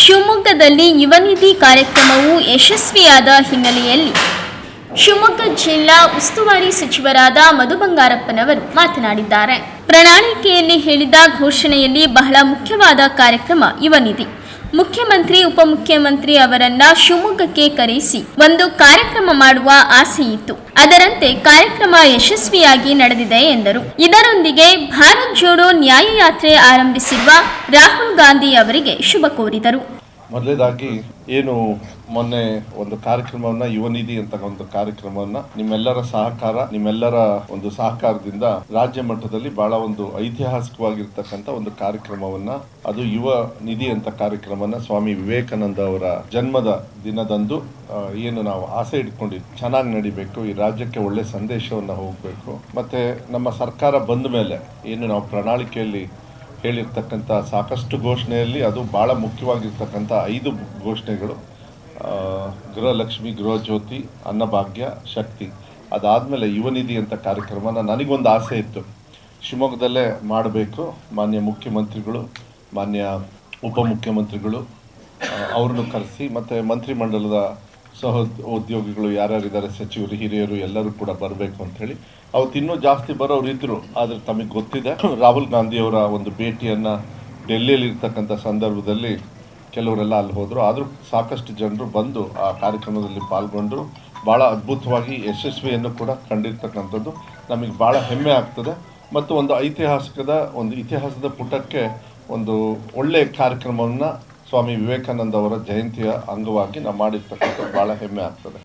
ಶಿವಮೊಗ್ಗದಲ್ಲಿ ಯುವನಿಧಿ ಕಾರ್ಯಕ್ರಮವು ಯಶಸ್ವಿಯಾದ ಹಿನ್ನೆಲೆಯಲ್ಲಿ ಶಿವಮೊಗ್ಗ ಜಿಲ್ಲಾ ಉಸ್ತುವಾರಿ ಸಚಿವರಾದ ಮಧು ಬಂಗಾರಪ್ಪನವರು ಮಾತನಾಡಿದ್ದಾರೆ. ಪ್ರಣಾಳಿಕೆಯಲ್ಲಿ ಹೇಳಿದ ಘೋಷಣೆಯಲ್ಲಿ ಬಹಳ ಮುಖ್ಯವಾದ ಕಾರ್ಯಕ್ರಮ ಯುವ ನಿಧಿ. ಮುಖ್ಯಮಂತ್ರಿ, ಉಪಮುಖ್ಯಮಂತ್ರಿ ಅವರನ್ನ ಶಿವಮೊಗ್ಗಕ್ಕೆ ಕರೆಸಿ ಒಂದು ಕಾರ್ಯಕ್ರಮ ಮಾಡುವ ಆಸೆಯಿತ್ತು ಅದರಂತೆ ಕಾರ್ಯಕ್ರಮ ಯಶಸ್ವಿಯಾಗಿ ನಡೆದಿದೆ ಎಂದರು. ಇದರೊಂದಿಗೆ ಭಾರತ್ ಜೋಡೋ ನ್ಯಾಯಯಾತ್ರೆ ಆರಂಭಿಸಿರುವ ರಾಹುಲ್ ಗಾಂಧಿ ಅವರಿಗೆ ಶುಭ ಕೋರಿದರು. ಮೊದಲೇದಾಗಿ ಏನು ಮೊನ್ನೆ ಒಂದು ಕಾರ್ಯಕ್ರಮವನ್ನ ಯುವ ನಿಧಿ ಅಂತ ಒಂದು ಕಾರ್ಯಕ್ರಮವನ್ನ ನಿಮ್ಮೆಲ್ಲರ ಸಹಕಾರ, ನಿಮ್ಮೆಲ್ಲರ ಒಂದು ಸಹಕಾರದಿಂದ ರಾಜ್ಯ ಮಟ್ಟದಲ್ಲಿ ಬಹಳ ಒಂದು ಐತಿಹಾಸಿಕವಾಗಿರ್ತಕ್ಕಂಥ ಒಂದು ಕಾರ್ಯಕ್ರಮವನ್ನ, ಅದು ಯುವ ನಿಧಿ ಅಂತ ಕಾರ್ಯಕ್ರಮನ ಸ್ವಾಮಿ ವಿವೇಕಾನಂದ ಅವರ ಜನ್ಮದ ದಿನದಂದು ಏನು ನಾವು ಆಸೆ ಇಟ್ಕೊಂಡಿದ್ವಿ ಚೆನ್ನಾಗಿ ನಡಿಬೇಕು, ಈ ರಾಜ್ಯಕ್ಕೆ ಒಳ್ಳೆ ಸಂದೇಶವನ್ನ ಹೋಗಬೇಕು. ಮತ್ತೆ ನಮ್ಮ ಸರ್ಕಾರ ಬಂದ ಮೇಲೆ ಏನು ನಾವು ಪ್ರಣಾಳಿಕೆಯಲ್ಲಿ ಹೇಳಿರ್ತಕ್ಕಂಥ ಸಾಕಷ್ಟು ಘೋಷಣೆಯಲ್ಲಿ ಅದು ಭಾಳ ಮುಖ್ಯವಾಗಿರ್ತಕ್ಕಂಥ ಐದು ಘೋಷಣೆಗಳು. ಗೃಹಲಕ್ಷ್ಮಿ, ಗೃಹಜ್ಯೋತಿ, ಅನ್ನಭಾಗ್ಯ, ಶಕ್ತಿ. ಅದಾದಮೇಲೆ ಯುವನಿಧಿ ಅಂತ ಕಾರ್ಯಕ್ರಮನ ನನಗೊಂದು ಆಸೆ ಇತ್ತು. ಶಿವಮೊಗ್ಗದಲ್ಲೇ ಮಾಡಬೇಕು. ಮಾನ್ಯ ಮುಖ್ಯಮಂತ್ರಿಗಳು, ಮಾನ್ಯ ಉಪಮುಖ್ಯಮಂತ್ರಿಗಳು ಮುಖ್ಯಮಂತ್ರಿಗಳು ಅವ್ರನ್ನು ಕರೆಸಿ ಮತ್ತು ಮಂತ್ರಿಮಂಡಲದ ಸಹ ಉದ್ಯೋಗಿಗಳು ಯಾರ್ಯಾರಿದ್ದಾರೆ, ಸಚಿವರು, ಹಿರಿಯರು ಎಲ್ಲರೂ ಕೂಡ ಬರಬೇಕು ಅಂಥೇಳಿ ಅವತ್ತು ಇನ್ನೂ ಜಾಸ್ತಿ ಬರೋರು ಇದ್ರು, ಆದರೆ ತಮಗೆ ಗೊತ್ತಿದೆ. ರಾಹುಲ್ ಗಾಂಧಿ ಅವರ ಒಂದು ಭೇಟಿಯನ್ನು ಡೆಲ್ಲಿಯಲ್ಲಿ ಇರ್ತಕ್ಕಂಥ ಸಂದರ್ಭದಲ್ಲಿ ಕೆಲವರೆಲ್ಲ ಅಲ್ಲಿ ಹೋದರು. ಆದರೂ ಸಾಕಷ್ಟು ಜನರು ಬಂದು ಆ ಕಾರ್ಯಕ್ರಮದಲ್ಲಿ ಪಾಲ್ಗೊಂಡರು. ಭಾಳ ಅದ್ಭುತವಾಗಿ ಯಶಸ್ವಿಯನ್ನು ಕೂಡ ಕಂಡಿರ್ತಕ್ಕಂಥದ್ದು. ನಮಗೆ ಭಾಳ ಹೆಮ್ಮೆ ಆಗ್ತದೆ. ಮತ್ತು ಒಂದು ಐತಿಹಾಸಿಕದ, ಒಂದು ಇತಿಹಾಸದ ಪುಟಕ್ಕೆ ಒಂದು ಒಳ್ಳೆಯ ಕಾರ್ಯಕ್ರಮವನ್ನು ಸ್ವಾಮಿ ವಿವೇಕಾನಂದ ಅವರ ಜಯಂತಿಯ ಅಂಗವಾಗಿ ನಾವು ಮಾಡಿರ್ತಕ್ಕಂಥ ಭಾಳ ಹೆಮ್ಮೆ ಆಗ್ತದೆ.